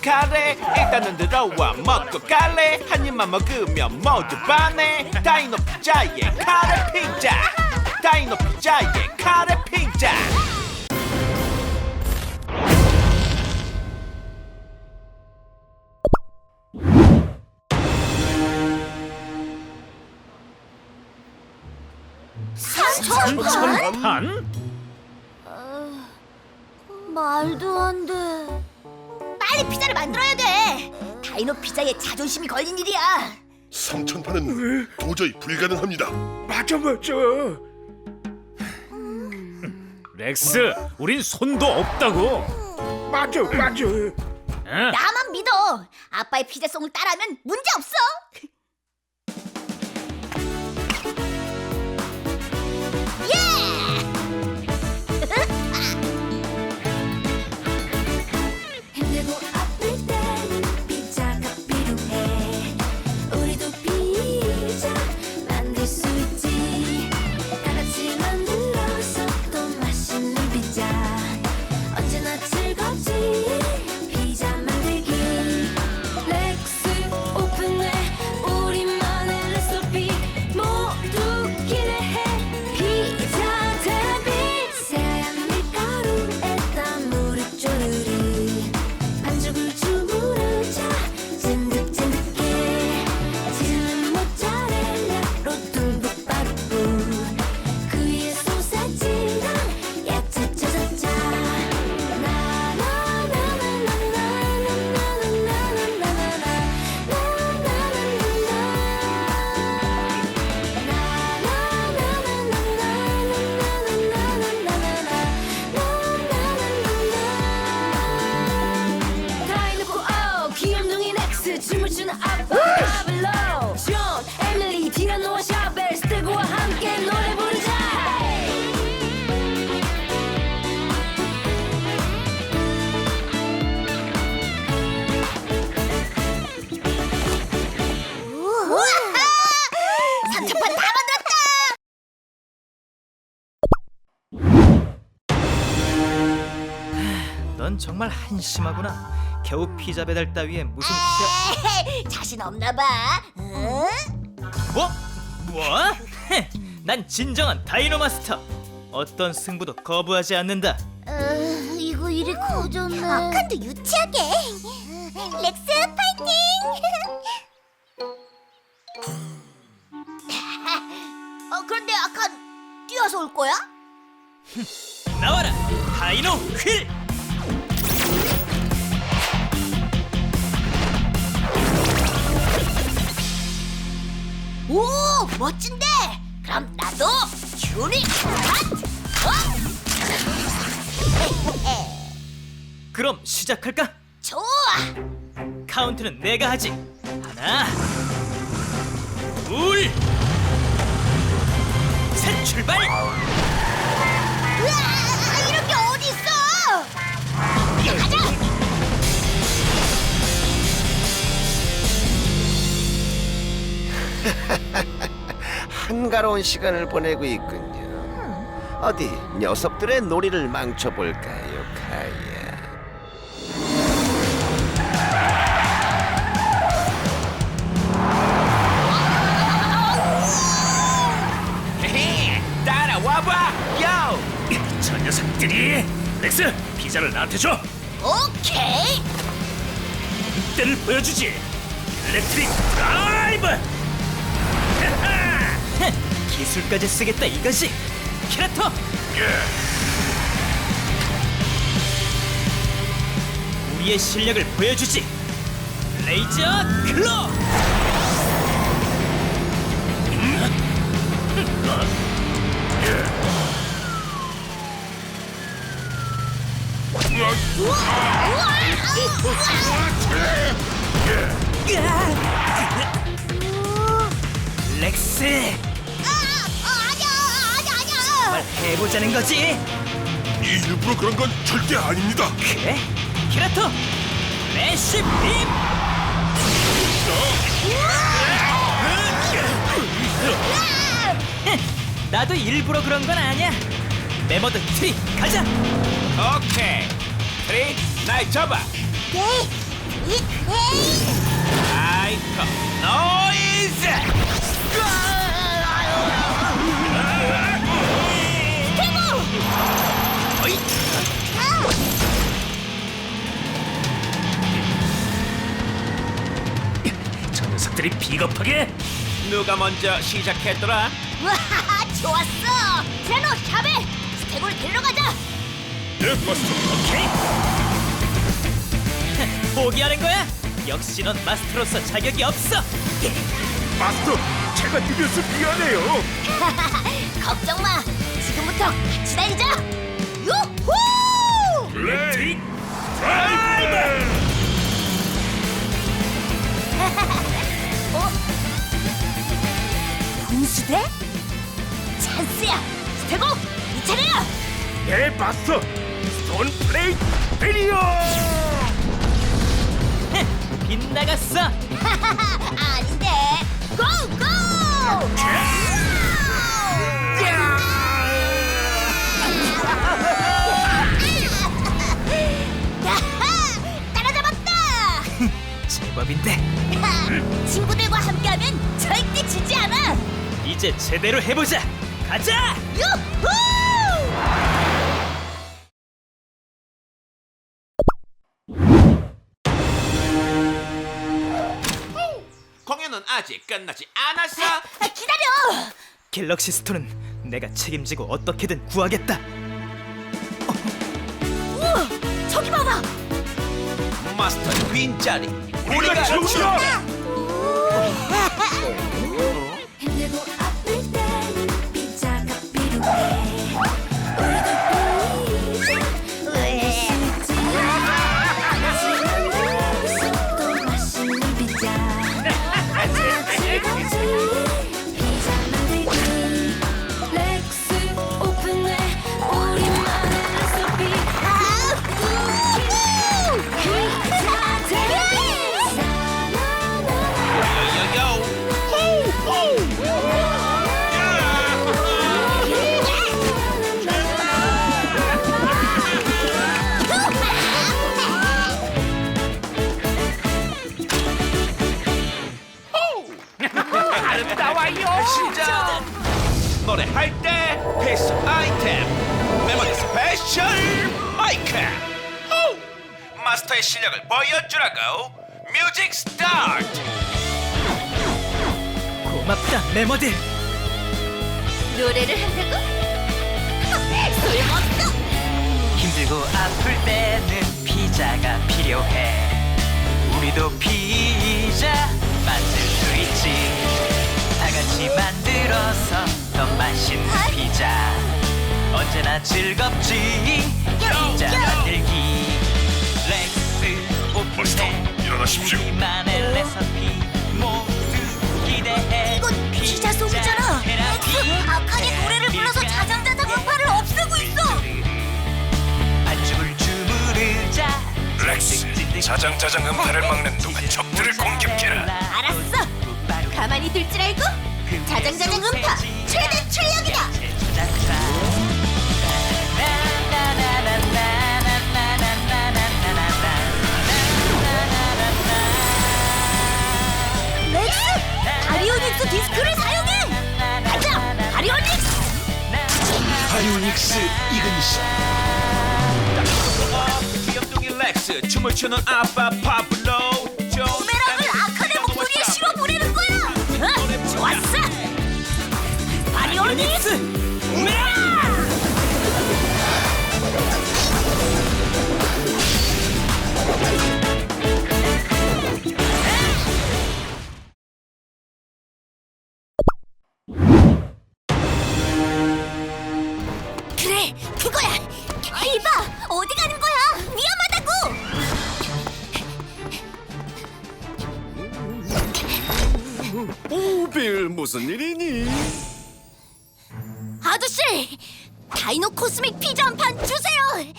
카레 일단은 들어와 먹고 갈래 한 입만 먹으면 모두 반해 다이노 피자의 카레 피자 다이노 피자의 카레 피자 산천판? 반? 말도 안 돼. 빨리 피자를 만들어야 돼. 다이노 피자에 자존심이 걸린 일이야. 삼천판은 도저히 불가능합니다. 맞아 맞아 렉스 우린 손도 없다고 맞아 맞아 나만 믿어. 아빠의 피자송을 따라하면 문제 없어. 정말 한심하구나. 겨우 피자 배달 따위에 무슨 시합... 에헤, 자신 없나 봐. 응? 뭐? 뭐? 헤, 난 진정한 다이노 마스터. 어떤 승부도 거부하지 않는다. 어, 이거 일이 커졌네 악한도 유치하게. 렉스 파이팅! 어, 그런데 아칸 뛰어서 올 거야? 나와라, 다이노 휠. 멋진데. 그럼 나도 핫! 어? 그럼 시작할까? 좋아. 카운트는 내가 하지. 하나, 둘, 셋, 출발. 한가로운 시간을 보내고 있군요. 어디 녀석들의 놀이를 망쳐볼까요 카야? 따라와봐! 요! 저 녀석들이! 렉스 피자를 나한테 줘! 오케이. 때를 보여주지! 일렉트릭 드라이브 헤, 기술까지 쓰겠다 이거지. 키라토. 우리의 실력을 보여주지. 레이저 클로. 렉스. 해보자는 거지. 일부러 그런 건 절대 아닙니다. 그래? 키라토. 레시 빔. 나도 일부러 그런 건 아니야. 메모드 트리 가자. 오케이 트리 날 잡아 네, 하이퍼 노이즈 녀석들이 비겁하게 누가 먼저 시작했더라 와, 좋았어. 제노, 샤벨, 스텝을 데리러 가자. 예, 마스터. 오케이 포기하는 거야? 역시 넌 마스터로서 자격이 없어. 마스터, 제가 늦어서 미안해요. 걱정 마. 지금부터 같이 달리자. 일렉트릭 드라이 마스터. 스톤 플레이 베리어. 빗나갔어. 아닌데. 고, 고! 야하! 따라잡았다! 제법인데 친구들과 함께하면 절대 지지 않아! 이제 제대로 해보자. 가자. 유후! 공연은 아직 끝나지 않았어 아, 기다려! 갤럭시 스톤은 내가 책임지고 어떻게든 구하겠다. 우와! 저기 봐봐! 마스터의 빈자리 우리가 정신아. 힘 마스터의 실력을 보여주라고. 뮤직 스타트! 고맙다 메모들. 노래를 한다고? 소용없어! 힘들고 아플 때는 피자가 필요해. 우리도 피자 만들 수 있지. 다 같이 만들어서 더 맛있는 피자. 언제나 즐겁지. 피자 만들기 오픈해 일어나십시오. 우리만의 레시피 모두 기대해 이건 피자 속이잖아! 테라피. 악하게 노래를 불러서 자장자장 음파를 없애고 있어! 반죽을 주무르자 렉스, 자장자장 음파를 막는 동안 적들을 공격해라. 알았어! 가만히 둘 줄 알고? 자장자장 음파 최대 출력이다! 바리오닉스 디스크를 사용해! 가자! 바리오닉스! 바이오닉스 이근시 귀염둥이 렉스 춤을 추는 아빠 파블로 부메랑을 아칸의 목소리에 실어 보내는 거야! 응, 좋았어! 바리오닉스! 그래, 그거야! 이봐! 어디 가는 거야? 위험하다고! 오 빌 무슨 일이니? 아저씨! 다이노 코스믹 피자 한 판 주세요!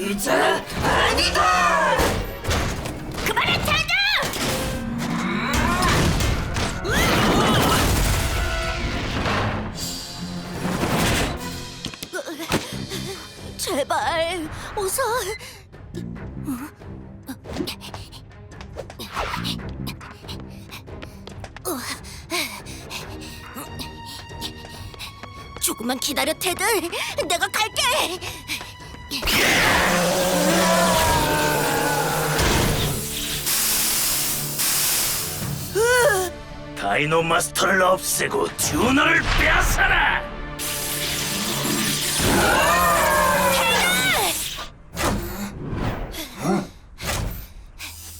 이제 아니다! 그만해, 자가! 제발, 어서. 조금만 기다려, 테들! 내가 갈게. 다이노 마스터를 없애고 듀너를 빼앗아라.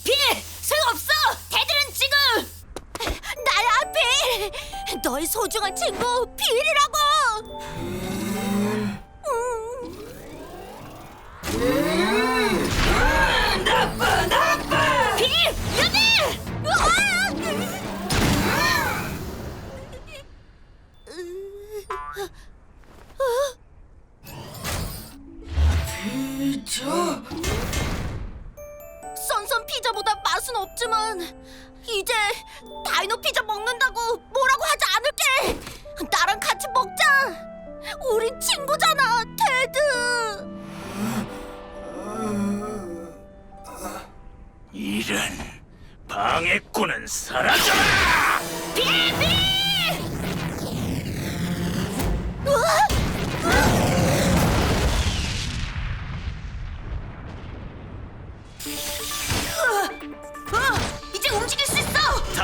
빌! 소용없어! 걔들은 지금! 나야, 빌! 너의 소중한 친구, 빌이라고! 다이노 피자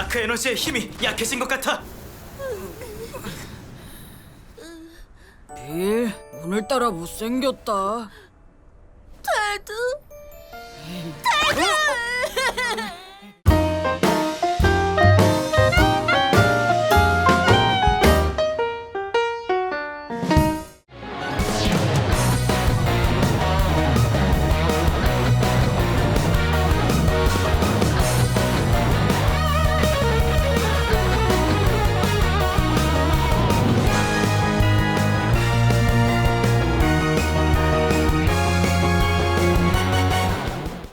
다크 에너지의 힘이 약해진 것 같아. 빌, 오늘따라 못생겼다. 테드. 테드.